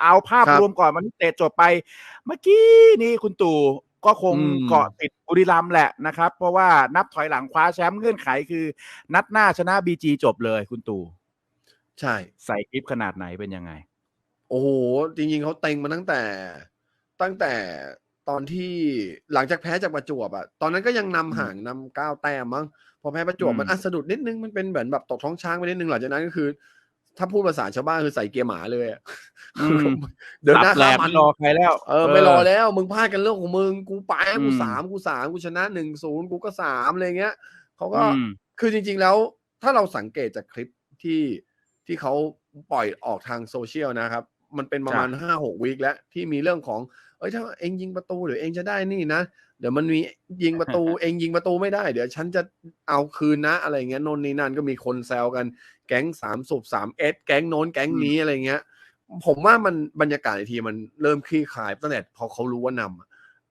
เอาภาพครับรวมก่อนวันนี้เตะจบไป เมื่อกี้นี่คุณตู่ก็คงอืมเกาะติดบุรีรัมย์แหละนะครับ เพราะว่านับถอยหลังคว้าแชมป์เงื่อนไขคือ นัดหน้าชนะบีจีจบเลยคุณตู่ใช่ ใส่คลิปขนาดไหนเป็นยังไง โอ้โห จริงๆเขาเต็งมาตั้งแต่ตั้งแต่ตอนที่หลังจากแพ้จากประจวบอะตอนนั้นก็ยังนำห่างนำเก้าแต้มมั้งพอแพ้ประจวบอืมมันอัสะดุดนิดนึงมันเป็นเหมือนแบบตกท้องช้างไปนิดนึงหลังจากนั้นก็คือ ถ้าพูดภาษาชาวบ้านคือใส่เกียร์หมาเลยอะอืม เดินหน้าสับแหลข้ามมมัไม่นรอใครแล้ว เออไม่รอแล้ว มึงพลาดกันเรื่องของมึง กูไปกูอืมสามกูสามกูชนะหนึ่งศูนย์กูก็สามอะไรเงี้ยเขาก็อืมคือจริง ๆ แล้ว ถ้าเราสังเกตจากคลิปที่ที่เขาปล่อยออกทางโซเชียลนะครับ มันเป็นประมาณห้าหกวีคแล้วที่มีเรื่องของ เอ้ยถ้าเองยิงประตูเดี๋ยวเองจะได้นี่นะเดี๋ยวมันมียิงประตูเองยิงประตูไม่ได้ เดี๋ยวฉันจะเอาคืนนะอะไรเงี้ยโนนนี่นั่นก็มีคนแซวกันแก๊งสามสูบสามเอสแก๊งโน้นแก๊งนี้อะไรเงี้ย ผมว่ามันบรรยากาศในทีมมันเริ่มคลี่คลายตั้งแต่พอเขารู้ว่านำอะ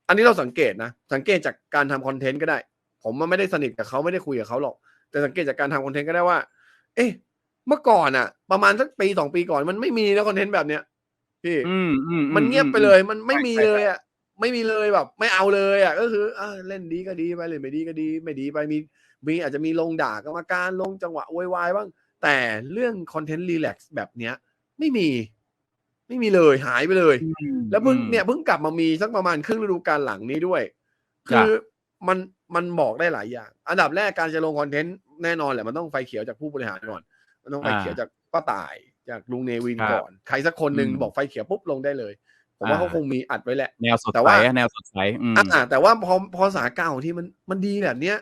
อันนี้เราสังเกตนะ สังเกตจากการทำคอนเทนต์ก็ได้ ผมมันไม่ได้สนิทกับเขาไม่ได้คุยกับเขาหรอก แต่สังเกตจากการทำคอนเทนต์ก็ได้ว่า เอ๊ะ เมื่อก่อนอะประมาณสักปีสองปีก่อนมันไม่มีนะคอนเทนต์แบบเนี้ยพี่อืมอืมมันเงียบไปเลย มันไม่มีใช่เลยอะไม่มีเลยแบบ ไม่เอาเลยอะก็คืออ่าเล่นดีก็ดีไปเล่นไม่ดีก็ดี ไม่ดีไปมีมีอาจจะมีลงด่ากรรมการลงจังหวะโวยวายบ้าง แต่เรื่องคอนเทนต์รีแลกซ์แบบเนี้ย ไม่มี ไม่มีเลยหายไปเลยอืมแล้วเพิ่งอืมเนี่ยเพิ่งกลับมามีสักประมาณครึ่งฤดูกาลหลังนี้ด้วยจ้ะคือมันมันบอกได้หลายอย่าง อันดับแรกการจะลงคอนเทนต์แน่นอนแหละมันต้องไฟเขียวจากผู้บริหารก่อน มันต้องไฟเขียวจากป้าต่ายจากลุงเนวินครับก่อน ใครสักคนหนึ่งอืมบอกไฟเขียวปุ๊บลงได้เลย ผมว่าอ่าเขาคงมีอัดไว้แหละ แนวสดแต่ใสว่าอะแนวสดใสอืมอ่าแต่ว่าพอพอสถานการณ์ของที่มันมันดีแบบเนี้ย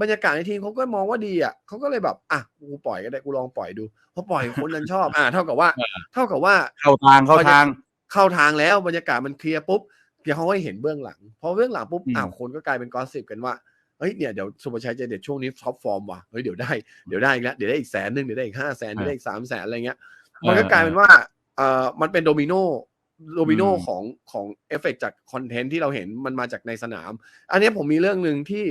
บรรยากาศในทีมเขาก็มองว่าดีอะเขาก็เลยแบบอะกูปล่อยก็ได้กูลองปล่อยดูพอปล่อยคนนั้นชอบ อ่าเท่ากับว่าอ่า เท่ากับว่าเข้าทางเข้าทาง เข้าทางแล้วบรรยากาศมันเคลียร์ปุ๊บเดี๋ยวเขาให้เห็นเบื้องหลังพอเบื้องหลังปุ๊บอืมอ้าวคนก็กลายเป็นกอสซิบกันว่าเฮ้ยเนี่ยเดี๋ยวสุภาชัยใจเด็ดช่วงนี้ท็อปฟอร์มว่ะเฮ้ยเดี๋ยวได้เดี๋ยวได้อีกแล้วเดี๋ยวได้อีกแสนหนึ่งเดี๋ยวได้อีกห้าแสนเดี๋ยวได้อีกสามแสนอะไรเงี้ย มันก็กลายเป็นว่าเอ่อมันเป็นโดมิโนโดมิโนอืมของของเอฟเฟกจากคอนเทนต์ที่เราเห็นมันมาจากในสนาม อันนี้ผมมีเรื่องหนึ่งที่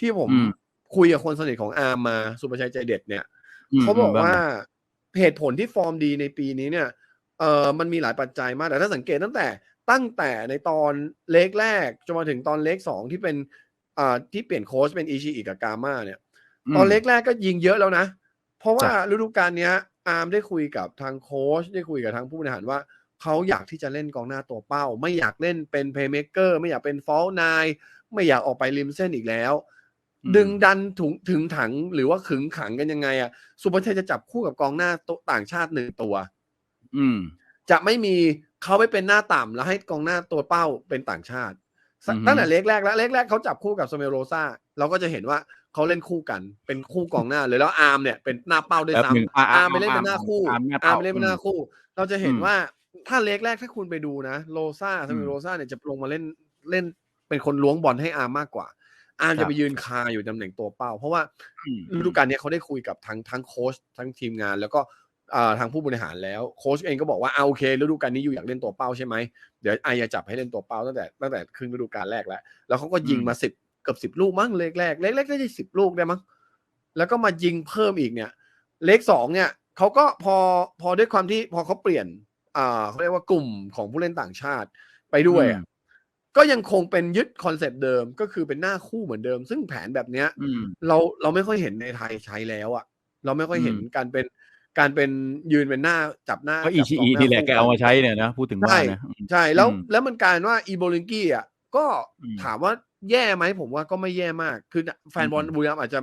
ที่ผมอืม คุยกับคนสนิทของอาร์มมาสุภาชัยใจเด็ดเนี่ยมเขาบอกมว่าเหตุผลที่ฟอร์มดีในปีนี้เนี่ยเออมันมีหลายปัจจัยมากแต่ถ้าสังเกตตั้งแต่ตั้งแต่ในตอนเล็กแรกจนมาถึงตอนเล็กสองที่เป็นอ่าที่เปลี่ยนโค้ชเป็นอิชิอิกับกาม่าเนี่ยตอนเล็กแรกก็ยิงเยอะแล้วนะ เพราะว่าจ้ะฤดูกาลเนี้ยอาร์มได้คุยกับทางโค้ชได้คุยกับทางผู้บริหารว่าเขาอยากที่จะเล่นกองหน้าตัวเป้า ไม่อยากเล่นเป็นเพย์เม k เกอร์ไม่อยากเป็นฟอลนายไม่อยากออกไปริมเส้นอีกแล้วอืม ดึงดันถึงถึงถังหรือว่าขึงขังกันยังไงอะสุภาชัยจะจับคู่กับกองหน้าตัวต่างชาติหนึ่งตัว อืม จะไม่มีเขาไปเป็นหน้าต่ำแล้วให้กองหน้าตัวเป้าเป็นต่างชาติสอือฮึตั้งแต่เล็กแรกแล้วเล็กแรกเขาจับคู่กับสเมโรซาเราก็จะเห็นว่าเขาเล่นคู่กันเป็นคู่กองหน้าเลยแล้วอาร์มเนี่ยเป็นหน้าเป้าด้วยแป๊บหนึ่งซ้ำอะอาร์มไปเล่นเป็นหน้าคู่อาร์มหน้าอาร์เป้ามไปเล่นเป็นหน้าคู่ เราจะเห็นอืมว่าถ้าเล็กแรกถ้าคุณไปดูนะโรซาสเมโรซาเนี่ยจะลงมาเล่นเล่นเป็นคนล้วงบอลให้อาร์มมากกว่า อาร์มครัจะบไปยืนคาอยู่ตำแหน่งตัวเป้า เพราะว่าอืมฤดูกาลเนี้ยเขาได้คุยกับทั้งทั้งโค้ชทั้งทีมงาน แล้วก็อ่าทางผู้บริหารแล้วโค้ชเองก็บอกว่าเอาโอเคฤดูกาลนี้อยู่อยากเล่นตัวเป้าใช่ไหมเดี๋ยวไอจะจับให้เล่นตัวเป้าตั้งแต่ตั้งแต่ครึ่งฤดูกาลแรกแล้ว แล้วเขาก็ยิงมาสิบเกือบสิบลูกมั้งเล็กแรกเล็กแรกได้สิบลูกได้มั้งแล้วก็มายิงเพิ่มอีกเนี่ย เลขสองเนี่ยเขาก็พอพอด้วยความที่พอเขาเปลี่ยนอ่าเขาเรียกว่ากลุ่มของผู้เล่นต่างชาติไปด้วยอะอืม ก็ยังคงเป็นยึดคอนเซปต์เดิมก็คือเป็นหน้าคู่เหมือนเดิม ซึ่งแผนแบบเนี้ยอืมเราเราไม่ค่อยเห็นในไทยใช้แล้วอะเราไม่ค่อยเห็นอืมการเป็นการเป็นยืนเป็นหน้าจับหน้าก็อีจับชีกงอีน้นี่แหละคู่แกเอามาใช้เนี่ยนะพูดถึงว่าใช่นะอืมใช่แล้วอืมแล้วมันกลายเป็นว่าอีโบลิงกี้อะก็อืมถามว่าแย่ไหมผมว่าก็ไม่แย่มาก คือแฟนบอลอืมบุรีรัมย์อาจจะ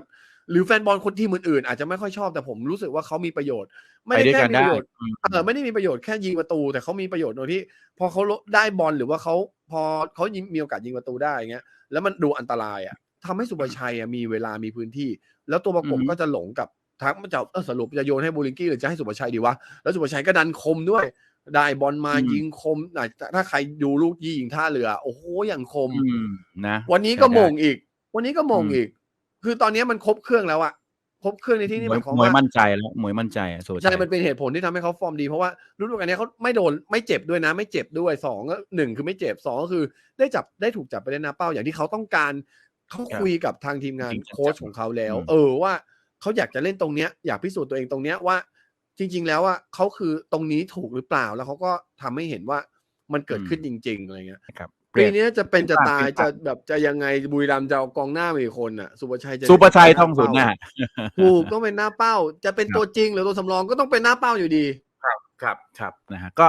หรือแฟนบอลคนทีมอื่นๆอาจจะไม่ค่อยชอบแต่ผมรู้สึกว่าเขามีประโยชน์ ไม่ไปได้ด้วยแค่กันมีได้ประโยชน์อืมเออไม่ได้มีประโยชน์แค่ยิงประตู แต่เขามีประโยชน์โดยที่ พอเขาได้บอลหรือว่าเขา พอเขายิงมีโอกาสยิงประตูได้อย่างเงี้ยแล้วมันดูอันตรายอะทำให้สุภาชัยอะมีเวลามีพื้นที่ แล้วตัวประกบอือฮึก็จะหลงกับทักมันจะเออสรุปจะโยนให้บูริงกี้หรือจะให้สุภาชัยดีวะแล้วสุภาชัยก็ดันคมด้วย ได้บอลมายิงคมอะถ้าใครดูลูกยิงท่าเรือ โอ้โหอย่างคมอืมนะวันนี้ก็ใช้มได้งอีก วันนี้ก็มงอืมอีก คือตอนนี้มันครบเครื่องแล้วอะ ครบเครื่องในที่นี่มหวยมายความมวยว่ามั่นใจแล้วมวยมั่นใจอะสุภาชัใช่ยมันเป็นเหตุผลที่ทำให้เขาฟอร์มดีเพราะว่าฤดูกาลนี้เขาไม่โดนไม่เจ็บด้วยนะ ไม่เจ็บด้วยสองก็หนึ่งคือไม่เจ็บสองก็คือได้จับได้ถูกจับไปเล่นหน้าเป้าอย่างที่เขาต้องการเขาคุยกับทางทีมงานจริงๆโค้ชของเขาแล้วอืมเออว่าเขาอยากจะเล่นตรงเนี้ยอยากพิสูจน์ตัวเองตรงเนี้ยว่า จริง ๆ แล้วอะเขาคือตรงนี้ถูกหรือเปล่าแล้วเขาก็ทำให้เห็นว่ามันเกิดขึ้นจริง ๆอะไรเงี้ยนะครับ ปีนี้จะเป็นจะตายปีนี้จะแบบจะยังไงบุรีรัมย์จะเอากองหน้ามาอีกคนอะ สุประชัยจะสุประชัยท่องสุนย์นะถูกต้องเป็นหน้าเป้า จะเป็นตัวจริงหรือตัวสำรองก็ต้องเป็นหน้าเป้าอยู่ดี ครับครับนะฮะก็